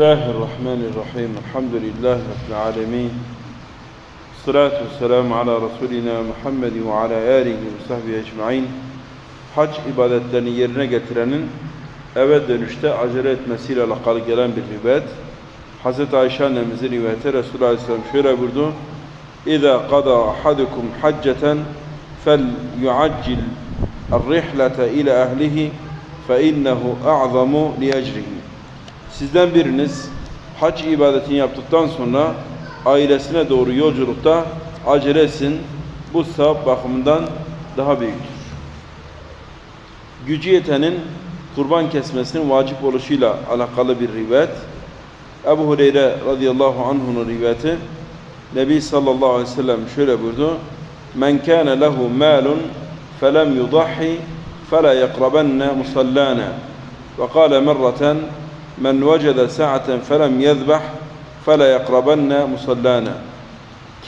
بسم الله الرحمن الرحيم. الحمد لله رب العالمين. الصلاة والسلام على رسولنا محمد وعلى آله وصحبه أجمعين. حج إبادة تنيرنا قترن أبدا نشتاء عجلة مسيرة لقال قلان بالعباد حزة عائشة نمزني وهتر رسول الله صلى الله عليه وسلم إذا قضى أحدكم حجة فليعجل الرحلة إلى أهله فإنه أعظم لأجره Sizden biriniz hac ibadetini yaptıktan sonra ailesine doğru yolculukta acele etsin. Bu sevap bakımından daha büyüktür. Gücü yetenin kurban kesmesinin vacip oluşuyla alakalı bir rivayet. Ebu Hureyre radıyallahu anh'un rivayeti Nebi sallallahu aleyhi ve sellem şöyle buyurdu. Men kâne lehu mâlun felem yudahhi fela yakrabenne musallana. Ve kâle merraten men vecede sa'aten felem yezbah fela yakrabenne musallana.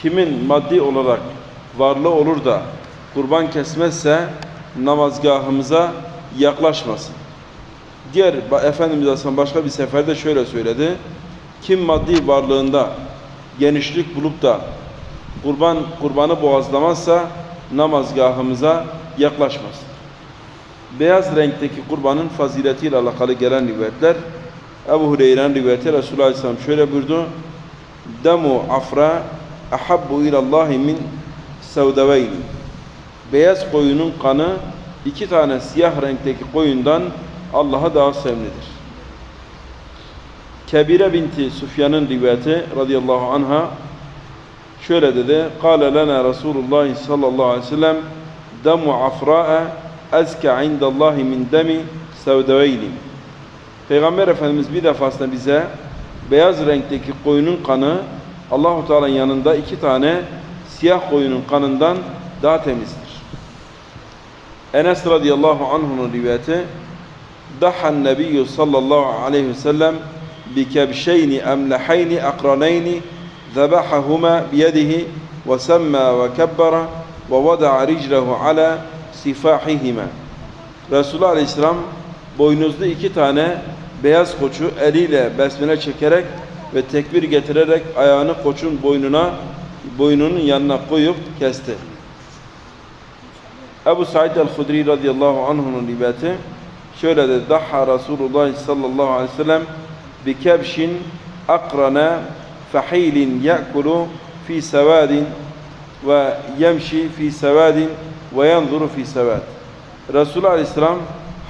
Kimin maddi olarak varlığı olur da kurban kesmezse namazgahımıza yaklaşmasın. Diğer Efendimiz Aleyhisselam başka bir seferde şöyle söyledi. Kim maddi varlığında genişlik bulup da kurban kurbanı boğazlamazsa namazgahımıza yaklaşmasın. Beyaz renkteki kurbanın faziletiyle alakalı gelen rivayetler Ebu Hureyre'nin rivayeti Resulullah Aleyhisselam şöyle buyurdu. Demu afra ahabbu ilallahi min sevdeveyni. Beyaz koyunun kanı iki tane siyah renkteki koyundan Allah'a daha sevimlidir. Kebire binti Sufyan'ın rivayeti radıyallahu anha şöyle dedi. Kale lena Resulullah sallallahu aleyhi ve sellem demu afra'a ezke indallahi min demi sevdeveyni. Peygamber Efendimiz bir defasında bize beyaz renkteki koyunun kanı Allahu Teala'nın yanında iki tane siyah koyunun kanından daha temizdir. Enes radıyallahu anh'un rivayeti Dahan Nebiyyü sallallahu aleyhi ve sellem bi kebşeyni emleheyni akraneyni zebahahuma biyedihi ve semma ve kebbara ve vada'a riclehu ala sifahihima Resulullah aleyhisselam boynuzlu iki tane beyaz koçu eliyle besmele çekerek ve tekbir getirerek ayağını koçun boynuna boynunun yanına koyup kesti. Ebu Said el-Hudri radıyallahu anh'un rivayeti şöyle dedi. Daha Resulullah sallallahu aleyhi ve sellem bi kebşin akrana fahilin ya'kulu fi sevadin ve yemşi fi sevadin ve yanzuru fi sevad. Resulullah aleyhisselam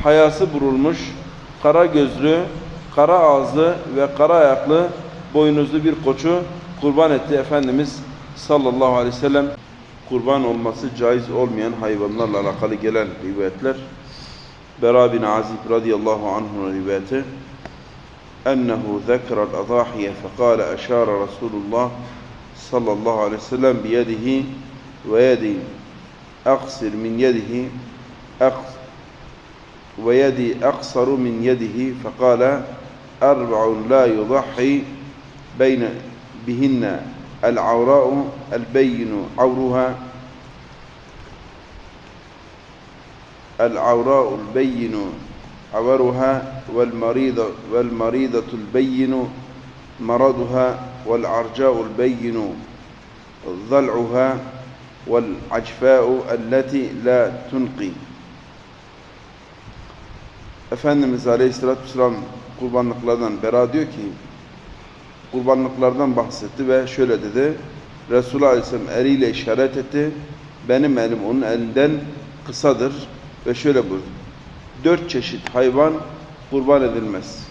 hayası burulmuş, kara gözlü, kara ağızlı ve kara ayaklı boynuzlu bir koçu kurban etti Efendimiz sallallahu aleyhi ve sellem. Kurban olması caiz olmayan hayvanlarla alakalı gelen rivayetler. Bera bin Azib radıyallahu anh'un rivayeti. Ennehu zekral adahiye fekale eşara Resulullah sallallahu aleyhi ve sellem biyedihi ve yedi aksir min yedihi aksir ويدي أقصر من يده فقال أربع لا يضحي بين بهن العوراء البين عورها العوراء البين عورها والمريضة والمريضة البين مرضها والعرجاء البين ضلعها والعجفاء التي لا تنقي. Efendimiz Aleyhisselatü Vesselam kurbanlıklardan Bera diyor ki kurbanlıklardan bahsetti ve şöyle dedi. Resulullah Aleyhisselam eliyle işaret etti. Benim elim onun elinden kısadır ve şöyle buyurdu. Dört çeşit hayvan kurban edilmez.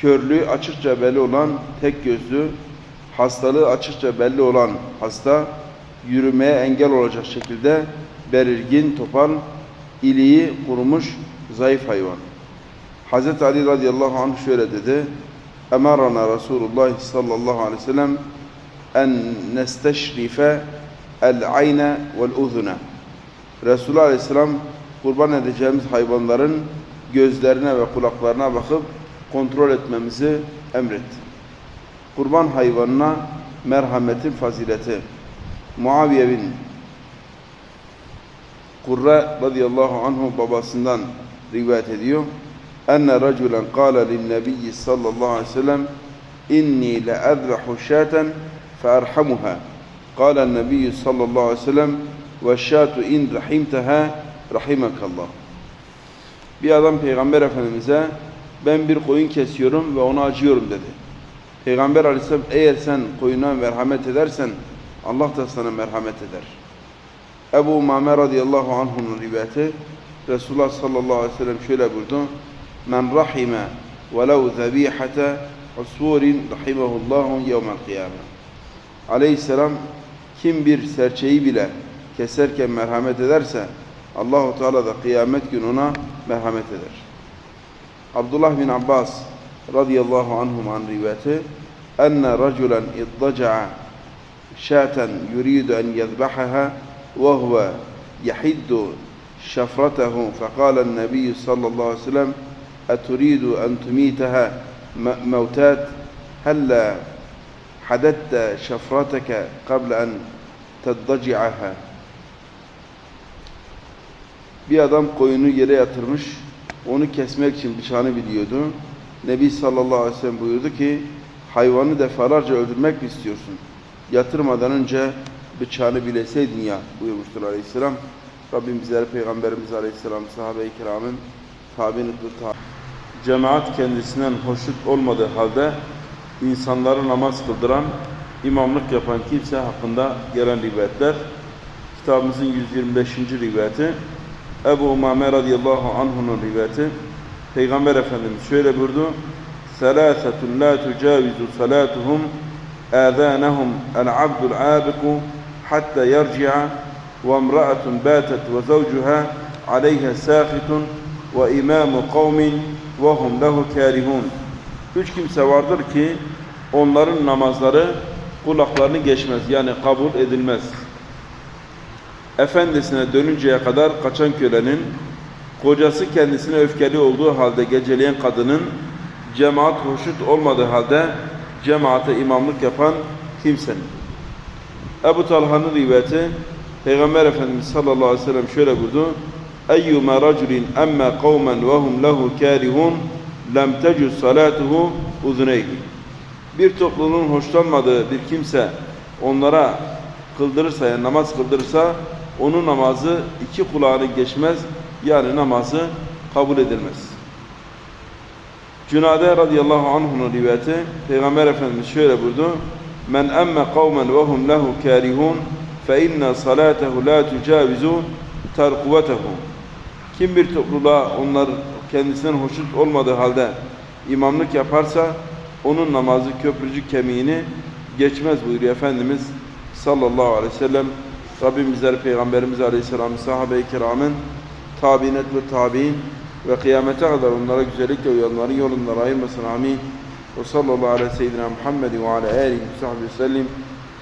Körlüğü açıkça belli olan tek gözlü, hastalığı açıkça belli olan hasta, yürümeye engel olacak şekilde belirgin, topal, iliği kurumuş, zayıf hayvan. Hz. Ali radıyallahu anh şöyle dedi, Emarana Resulullah sallallahu aleyhi ve sellem en nesteşrife el ayne vel uzune. Resulullah aleyhisselam kurban edeceğimiz hayvanların gözlerine ve kulaklarına bakıp kontrol etmemizi emretti. Kurban hayvanına merhametin fazileti. Muaviye bin Kurre radıyallahu anhu babasından rivayet ediyor. Enne raculen kâle linnebiyyi sallallahu aleyhi ve sellem inni le'ezbehu şaten feerhamuha. Kâle nebiyyü sallallahu aleyhi ve sellem ve şâtu in rahimteha rahimekallah. Bir adam Peygamber Efendimiz'e ben bir koyun kesiyorum ve ona acıyorum dedi. Peygamber Aleyhisselam eğer sen koyuna merhamet edersen Allah da sana merhamet eder. Ebu Umame radıyallahu anh'un rivayeti Resulullah sallallahu aleyhi ve sellem şöyle buyurdu. Men rahime velev zebihete usurin rahimehullahu yevmel kıyame. Aleyhisselam kim bir serçeyi bile keserken merhamet ederse Allahu Teala da kıyamet günü ona merhamet eder. Abdullah bin Abbas radıyallahu anhum an rivayeti enne raculen iddaca'a şaten yuridu en yezbahaha ve huve yahiddu şafratahu fekalen nebiyyü sallallahu aleyhi ve sellem eturidu en tumitaha mevtat hella حددت شفرتك قبل أن تضجعها bir adam koyunu yere yatırmış, onu kesmek için bıçağını biliyordu. Nebi sallallahu aleyhi ve sellem buyurdu ki, hayvanı defalarca öldürmek mi istiyorsun? Yatırmadan önce bıçağını bileseydin ya buyurmuştur aleyhisselam. Rabbim bizlere Peygamberimiz aleyhisselam, sahabe-i kiramın tabiini ta Cemaat kendisinden hoşnut olmadığı halde insanları namaz kıldıran, imamlık yapan kimse hakkında gelen rivayetler. Kitabımızın 125. rivayeti. Ebu Umame radıyallahu anh'unun rivayeti. Peygamber Efendimiz şöyle buyurdu. Selâsetun la tucavizu salatuhum âzânehum el-abdul âbiku hatta yerci'a bâtet ve zavcuha aleyhe sâhitun ve imâmu kavmin ve hum lehu kârihûn. Üç kimse vardır ki onların namazları kulaklarını geçmez yani kabul edilmez. Efendisine dönünceye kadar kaçan kölenin, kocası kendisine öfkeli olduğu halde geceleyen kadının, cemaat hoşnut olmadığı halde cemaate imamlık yapan kimsenin. Ebu Talha'nın rivayeti, Peygamber Efendimiz sallallahu aleyhi ve sellem şöyle buyurdu. Eyyuma raculin emme kavmen ve hum lehu kârihun lem tecüz salatuhu uzuneyhi. Bir toplumun hoşlanmadığı bir kimse onlara kıldırırsa yani namaz kıldırırsa onun namazı iki kulağını geçmez yani namazı kabul edilmez. Cünade radıyallahu anh'un rivayeti Peygamber Efendimiz şöyle buyurdu. Men emme kavmen ve hum lehu kârihun inne salatehu la tucavizu terkuvetehu. Kim bir topluluğa onlar kendisinden hoşnut olmadığı halde imamlık yaparsa onun namazı köprücük kemiğini geçmez buyuruyor Efendimiz sallallahu aleyhi ve sellem. Rabbim bizleri Peygamberimiz aleyhisselam sahabe-i kiramın tabinet ve tabi'in ve kıyamete kadar onlara güzellikle uyanların yolundan ayırmasın amin. Ve sallallahu aleyhi ve seyyidina Muhammed ve ala alihi ve sellem.